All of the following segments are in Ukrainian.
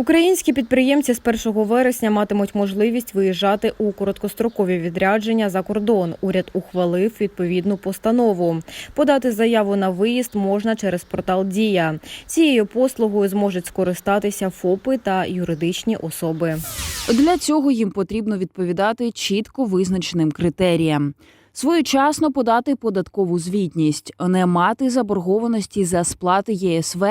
Українські підприємці з 1 вересня матимуть можливість виїжджати у короткострокові відрядження за кордон. Уряд ухвалив відповідну постанову. Подати заяву на виїзд можна через портал Дія. Цією послугою зможуть скористатися ФОПи та юридичні особи. Для цього їм потрібно відповідати чітко визначеним критеріям. Своєчасно подати податкову звітність, не мати заборгованості за сплати ЄСВ,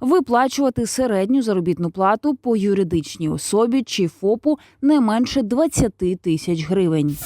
виплачувати середню заробітну плату по юридичній особі чи ФОПу не менше 20 тисяч гривень.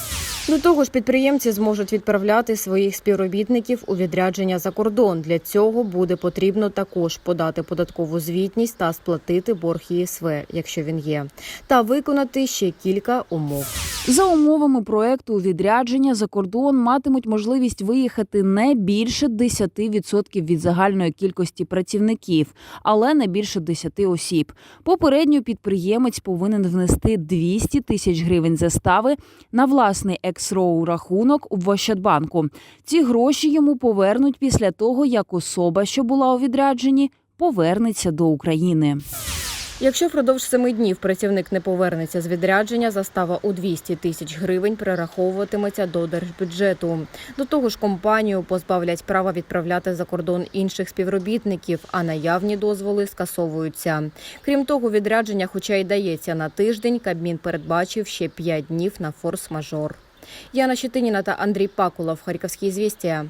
До того ж, підприємці зможуть відправляти своїх співробітників у відрядження за кордон. Для цього буде потрібно також подати податкову звітність та сплатити борг ЄСВ, якщо він є, та виконати ще кілька умов. За умовами проекту відрядження за кордон матимуть можливість виїхати не більше 10% від загальної кількості працівників, але не більше 10 осіб. Попередньо підприємець повинен внести 200 тисяч гривень застави на власний екс-роу рахунок в Ощадбанку. Ці гроші йому повернуть після того, як особа, що була у відрядженні, повернеться до України. Якщо впродовж семи днів працівник не повернеться з відрядження, застава у 200 тисяч гривень перераховуватиметься до держбюджету. До того ж, компанію позбавлять права відправляти за кордон інших співробітників, а наявні дозволи скасовуються. Крім того, відрядження, хоча й дається на тиждень, Кабмін передбачив ще 5 днів на форс-мажор. Яна Щетиніна та Андрій Пакулов, Харківські звістя.